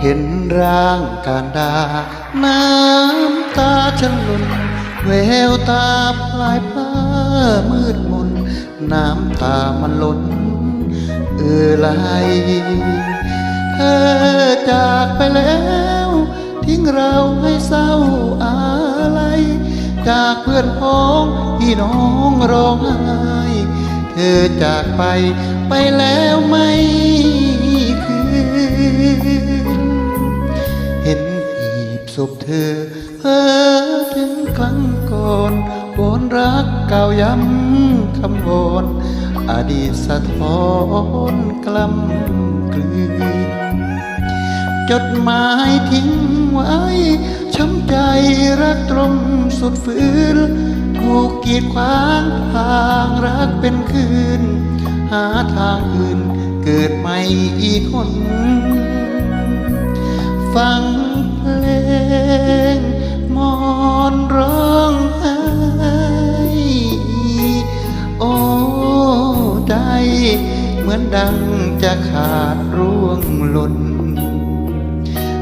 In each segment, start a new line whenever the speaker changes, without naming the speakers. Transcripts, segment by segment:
เห็นร่างการดา น้ำตาฉันหล่นแววตาพลายพลามืดมน น้ำตามันหล่นเอือไหลเธอจากไปแล้ว ทิ้งเราให้เศร้าอะไรจากเพื่อนพ้องพี่น้องร้องไห้ เธอจากไปไปแล้วไม่ ศพเธอเพ้อถึงครั้งก่อนวอนรักเก่าย้ำคำวอนอดีตสะท้อนกล้ำกลืนจดหมายทิ้งไว้ ช้ำใจรักตรงสุดฝืนถูกกีดขวางทางรักเป็นคืน หาทางอื่นเกิดใหม่อีกคน ฟัง อนดังจะขาดร่วงหล่น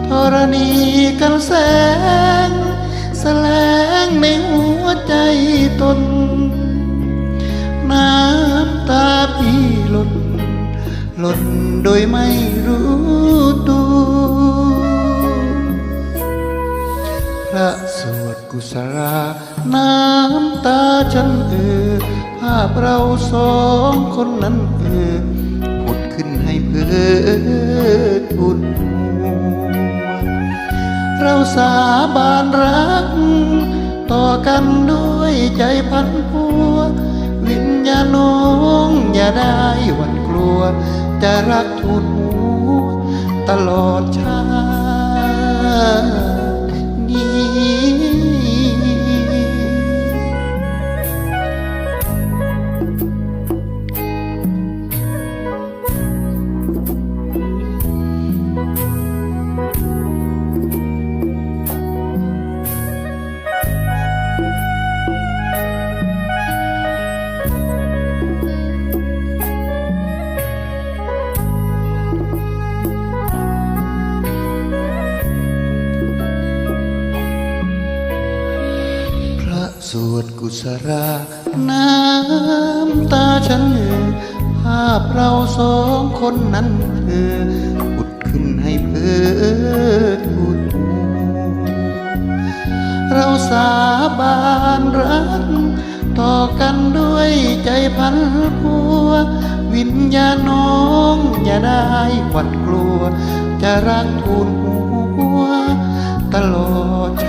ธรณีกันแสง แสลงในหัวใจตน น้ำตาพี่หล่นหล่นโดยไม่รู้ตัวพระสวดกุศลาน้ำตาฉันเออภาพเราสองคนนั้นเออ ทุนหัวเราสาบานรัก ต่อกันด้วยใจพันพัว วิญญาณน้องอย่าได้หวั่นกลัว จะรักทุนหัวตลอดชาติ กุศลาน้ำตาฉันเอ่อภาพเราสองคนนั้นเธออุดขึ้นให้เพื่อทูลหัวเราสาบานรัก ต่อกันด้วยใจพันพัว วิญญาณน้องอย่าได้หวั่นกลัว จะรักทูลหัว ตลอดช